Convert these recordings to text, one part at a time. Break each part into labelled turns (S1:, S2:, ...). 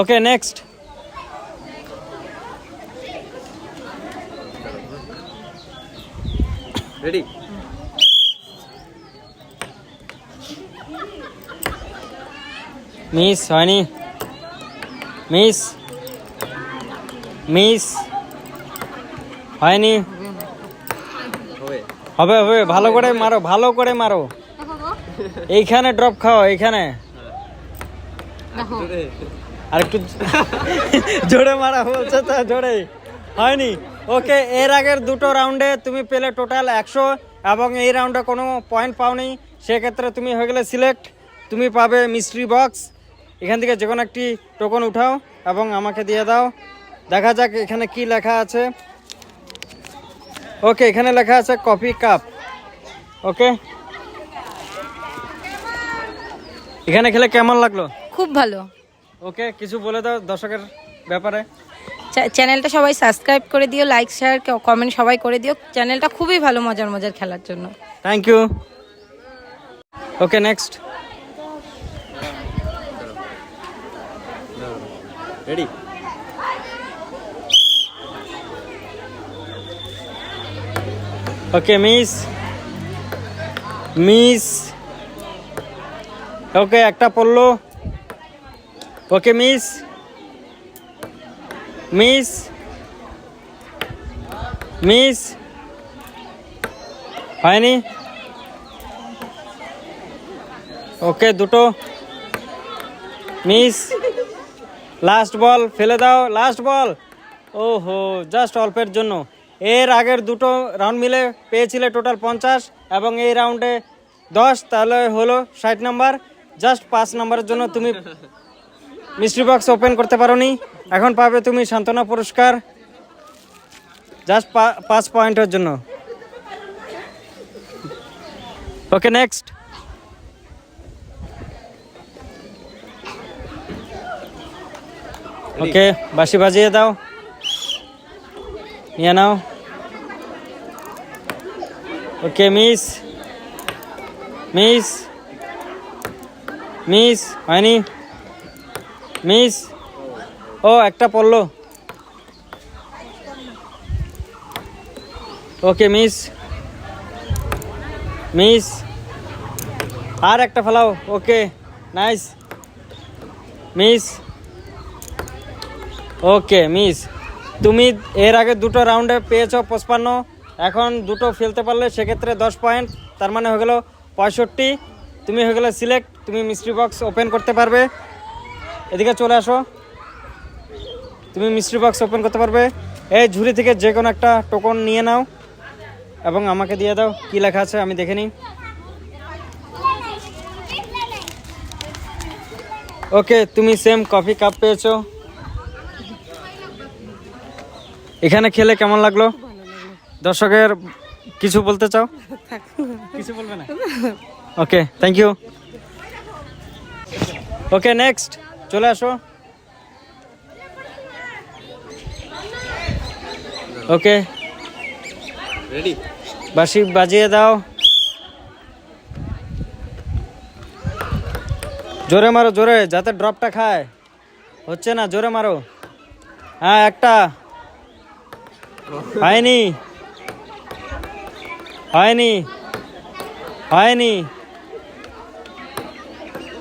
S1: ওকে next
S2: ready
S1: miss হয়নি miss miss হয়নি
S2: হবে।
S1: হবে হবে ভালো করে মারো ভালো করে মারো। এইখানে ড্রপ খাও এইখানে।
S2: জোরে।
S1: আর একটু জোরে মারা বলছে তো, জোরে। হয়নি। ওকে, এর আগের দুটো রাউন্ডে তুমি পেলে টোটাল একশো, এবং এই রাউন্ডে কোনো পয়েন্ট পাওনি। সেক্ষেত্রে তুমি হয়ে গেলে সিলেক্ট তুমি পাবে মিস্ট্রি বক্স এখান থেকে যে কোনো একটি টোকন উঠাও, এবং আমাকে দিয়ে দাও। দেখা যাক এখানে কি লেখা আছে। ওকে, এখানে লেখা আছে কফি কাপ ওকে। এখানে খেলে কেমন লাগল?
S3: খুব ভালো।
S1: ওকে কিছু বলে দাও দর্শকের ব্যাপারে।
S3: চ্যানেলটা সবাই সাবস্ক্রাইব করে দিও লাইক শেয়ার কমেন্ট সবাই করে দিও। চ্যানেলটা খুবই ভালো মজার মজার খেলার জন্য।
S1: Thank you okay next
S2: ready
S1: okay miss miss okay একটা পড়ল। Okay, miss. মিস। মিস। হয়নি? ওকে, দুটো। মিস লাস্ট বল ফেলে দাও লাস্ট বল ওহো জাস্ট অল্পের জন্য। এর আগের দুটো রাউন্ড মিলে পেয়েছিলে টোটাল পঞ্চাশ, এবং এই রাউন্ডে দশ, তাহলে হলো ষাট নাম্বার জাস্ট পাঁচ নাম্বারের জন্য তুমি মিস্ট্রি বক্স ওপেন করতে পারোনি। এখন পাবে তুমি সান্ত্বনা পুরস্কার। জাস্ট পাঁচ পয়েন্টের জন্য। ওকে নেক্সট ওকে বাঁশি বাজিয়ে দাও। নিয়ে নাও। ওকে মিস মিস মিস হয়নি। মিস, ও, একটা পড়ল। Okay, miss. মিস, আর একটা ফেলাও। Okay, nice. Miss, okay, miss. তুমি এর আগে দুটো রাউন্ডে পেয়েছ পঁচপান্ন, এখন দুটো ফেলতে পারলে সেক্ষেত্রে দশ পয়েন্ট। তার মানে হয়ে গেল পঁয়ষট্টি। তুমি হয়ে গেলে সিলেক্ট, তুমি মিস্ট্রি বক্স ওপেন করতে পারবে। এদিকে চলে আসো। তুমি মিস্ট্রি বক্স ওপেন করতে পারবে। এই ঝুড়ি থেকে যে কোনো একটা টোকন নিয়ে নাও এবং আমাকে দিয়ে দাও কি লেখা আছে আমি দেখে নিই। ওকে তুমি সেম কফি কাপ পেয়েছ। এখানে খেলে কেমন লাগল? দর্শকের কিছু বলতে চাও? কিছু বলবে না। Okay thank you okay next চলে আসো। ওকে।
S2: রেডি
S1: বাসি বাজিয়ে দাও। জোরে মারো জোরে যাতে ড্রপটা খায়। হচ্ছে না জোরে মারো। হ্যাঁ একটা। হয়নি। হয়নি। হয়নি।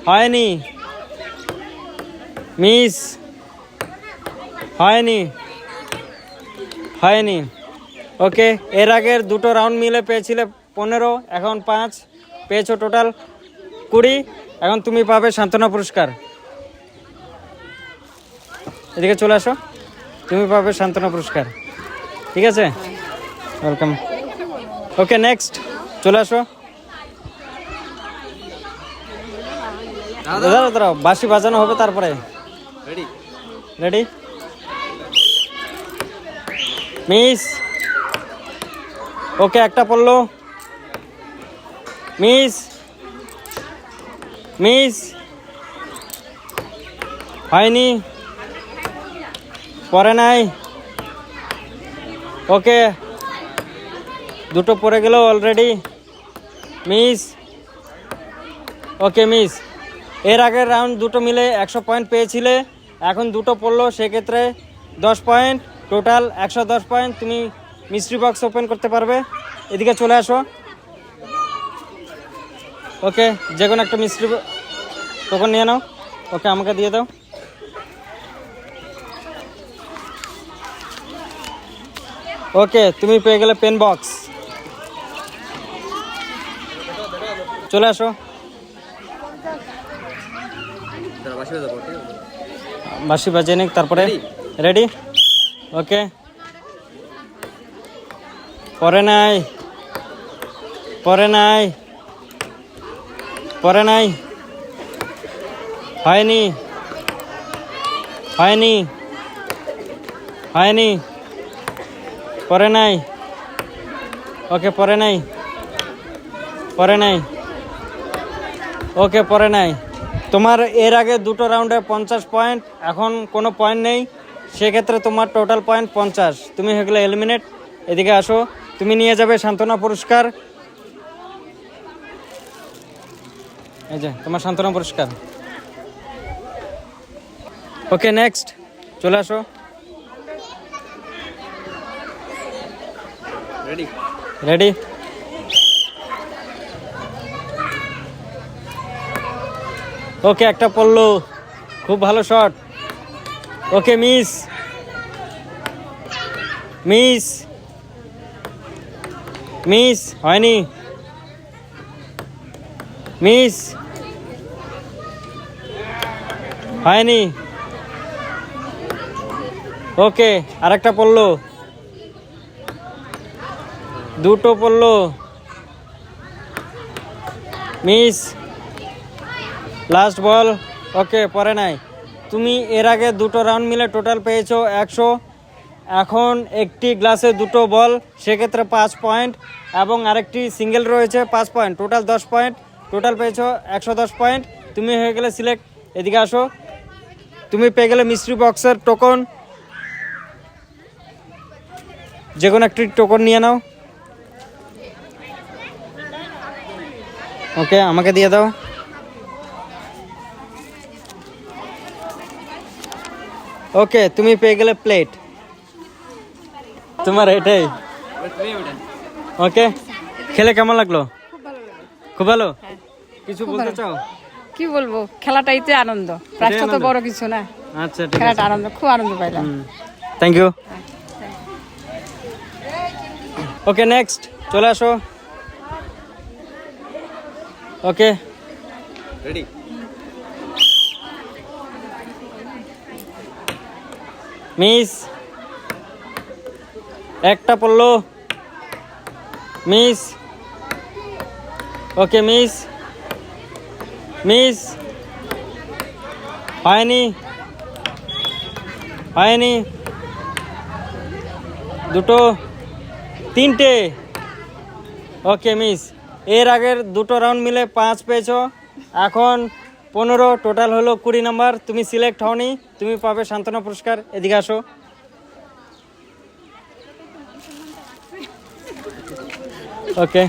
S1: হয়নি। মিস। হয়নি। হয়নি। ওকে, এর আগের দুটো রাউন্ড মিলে পেয়েছিলে পনেরো, এখন পাঁচ, পেয়েছ টোটাল কুড়ি, এখন তুমি পাবে সান্ত্বনা পুরস্কার। এদিকে চলে আসো, তুমি পাবে সান্ত্বনা পুরস্কার। ঠিক আছে? ওয়েলকাম ওকে নেক্সট চলে আসো। দাদা দাদা বাসি বাজানো হবে তারপরে।
S2: রেডি
S1: রেডি মিস ওকে একটা পড়ল। মিস মিস হয়নি। পরে নাই। ওকে দুটো পড়ে গেল অলরেডি মিস ওকে মিস এর আগের রাউন্ড দুটো মিলে একশো পয়েন্ট পেয়েছিলে। এখন দুটো পড়ল, সেক্ষেত্রে দশ পয়েন্ট, টোটাল একশো দশ পয়েন্ট, তুমি মিস্ট্রি বক্স ওপেন করতে পারবে। এদিকে চলে আসো। ওকে, যে কোনো একটা মিস্ট্রি টোকন নিয়ে নাও। ওকে, আমাকে দিয়ে দাও। ওকে, তুমি পেয়ে গেলে পেন বক্স। চলে আসো।
S2: বাসি
S1: বাজিয়ে নিক তারপরে? রেডি ওকে পরে নাই। পরে নাই। পরে নাই। হয়নি। হয়নি। হয়নি। পরে নাই। ওকে পরে নাই। পরে নাই। ওকে পরে নাই। তোমার এর আগে দুটো রাউন্ডে পঞ্চাশ পয়েন্ট এখন কোনো পয়েন্ট নেই। সেক্ষেত্রে তোমার টোটাল পয়েন্ট পঞ্চাশ। তুমি হয়ে গেলে এলিমিনেট এদিকে আসো। তুমি নিয়ে যাবে সান্ত্বনা পুরস্কার। এই যে তোমার সান্ত্বনা পুরস্কার। ওকে নেক্সট চলে আসো।
S2: রেডি
S1: রেডি ওকে, একটা পড়ল। খুব ভালো shot okay miss miss miss হয়নি। মিস হয়নি। ওকে, আরেকটা পড়ল। দুটো পড়ল। মিস লাস্ট বল ওকে পরে নাই। তুমি এর আগে দুটো রাউন্ড মিলে টোটাল পেয়েছ একশো। এখন একটি গ্লাসে দুটো বল সেক্ষেত্রে পাঁচ পয়েন্ট এবং আরেকটি সিঙ্গেল রয়েছে পাঁচ পয়েন্ট টোটাল দশ পয়েন্ট টোটাল পেয়েছ একশো দশ পয়েন্ট তুমি হয়ে গেলে সিলেক্ট এদিকে আসো। তুমি পেয়ে গেলে মিস্ট্রি বক্সের টোকন যে কোনো একটি টোকন নিয়ে নাও। ওকে আমাকে দিয়ে দাও। ওকে তুমি পেয়ে গেলে প্লেট তোমার এটাই? ওকে খেলে কেমন লাগল? খুব ভালো? কিছু বলতে চাও?
S4: কি বলব? খেলাটাই তো আনন্দ। প্রাইজটা তো বড় কিছু না।
S1: আচ্ছা ঠিক আছে।
S4: খেলাটা আনন্দ খুব আনন্দ পাইলাম।
S1: থ্যাংক ইউ ওকে নেক্সট চলে আসো। Okay
S2: ready
S1: miss. একটা পড়ল। মিস। Okay, miss. মিস। হয়নি। হয়নি। দুটো। তিনটে। Okay, miss. এর আগের দুটো রাউন্ড মিলে পাঁচ পেয়েছ। এখন পনেরো টোটাল হলো কুড়ি নাম্বার। তুমি সিলেক্ট হওনি, তুমি পাবে সান্ত্বনা পুরস্কার। এদিকে আসো। ওকে